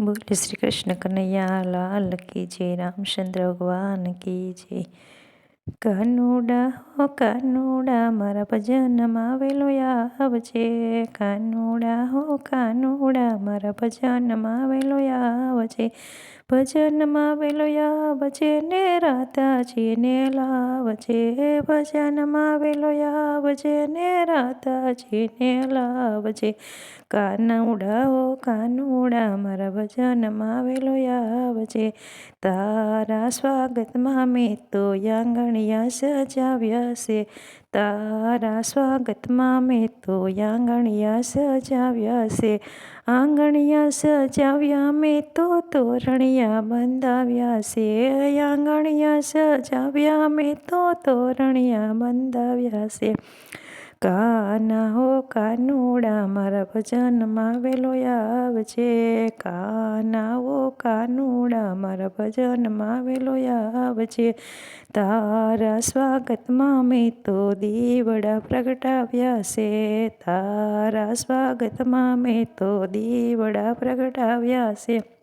બોલે શ્રી કૃષ્ણ કનૈયા લાલ કી જય, રામચંદ્ર ભગવાન કી જય. કાનુડા, હો કાનુડા, મારા ભજનમાં આવેલો આવજે કાનુડા, હો કાનુડા, મારા ભજનમાં આવેલો આવજે ભજનમાં આવેલો આવજે ને રાધાજીને લાવજે. ભજનમાં આવેલો આવજે ને રાધાજીને લાવજે. કાનુડા હો કાનુડા મારા ભજનમાં આવેલો છે તારા સ્વાગતમાં મેં તો આંગણિયા સજાવ્યા છે. તારા સ્વાગતમાં મેં તો આંગણિયા સજાવ્યા છે. આંગણિયા સજાવ્યા, મેં તો તોરણિયા બંધાવ્યા છે. આંગણિયા સજાવ્યા, મેં તો તોરણિયા બંધાવ્યા છે. કાના હો કાનુડા મારા ભજનમાં આવેલો આવજે. કાના હો કાનુડા મારા ભજનમાં આવેલો આવજે. તારા સ્વાગતમાં મેં તો દીવડા પ્રગટાવ્યા છે. તારા સ્વાગતમાં મેં તો દીવડા પ્રગટાવ્યા છે.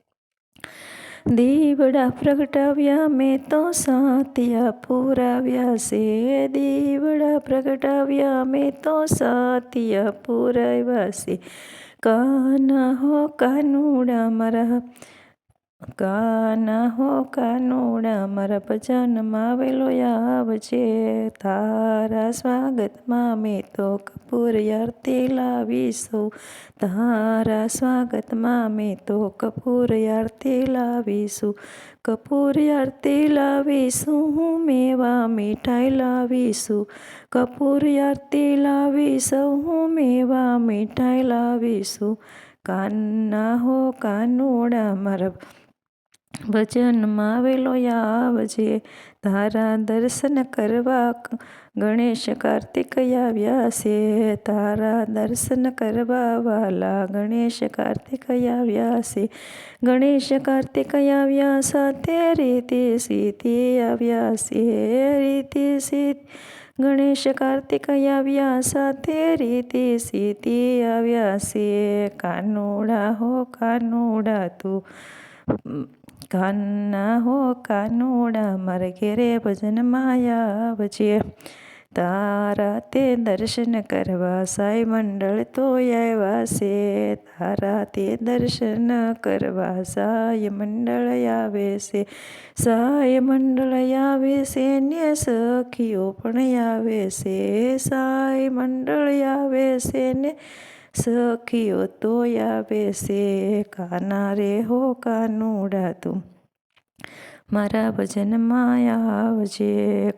દીવડા પ્રગટાવ્યા, મેં તો સાતિયા પુરાવ્યા. છે દીવડા પ્રગટાવ્યા, મેં તો સાતિયા પુરાવ્યા. છે કાના હો કાનુડા મારા. કાના હો કાનુડા, મારા ભજનમાં આવેલો આવજે તારા સ્વાગતમાં મેં તો કપૂર આરતી લાવીશું. તારા સ્વાગતમાં મેં તો કપૂર આરતી લાવીશું. કપૂર આરતી લાવીશું, હું મેવા મીઠાઈ લાવીશું. કપૂર આરતી લાવીશું, હું મેવા મીઠાઈ લાવીશું. કાના હો કાનુડા, મારા ભજનમાં આવેલો આવજે. તારા દર્શન કરવા ગણેશ કાર્તિક આવ્યા છે. તારા દર્શન કરવા વાલા ગણેશ કાર્તિક આવ્યા છે. ગણેશ કાર્તિક આવ્યા સાથે રીતિ સીતિ આવ્યા છે. રીતિ સીત ગણેશ કાર્તિક આવ્યા સાથે રીતિ સીતિ આવ્યા છે. કાનુડા હો કાનુડા તું. કાના હો કાનુડા, મારે ઘેરે ભજન માયા ભજીએ તારા તે દર્શન કરવા સાઈ મંડળ તો આવ્યા છે. તારા તે દર્શન કરવા સાય મંડળ આવે છે. સાય મંડળ આવે છે, ને સખીઓ પણ આવે છે. સાય મંડળ આવે છે, ને સખીઓ તો આવે છે કાના રે હો કાનુડા તું મારા ભજનમાં આવજે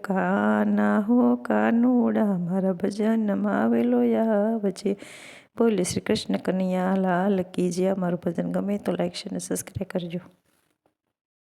કાના હો કાનુડા મારા ભજનમાં આવેલો આવજે બોલે શ્રી કૃષ્ણ કનૈયા લાલ કીજે અમારું ભજન ગમે તો લાઈક શેર અને સબસ્ક્રાઈબ કરજો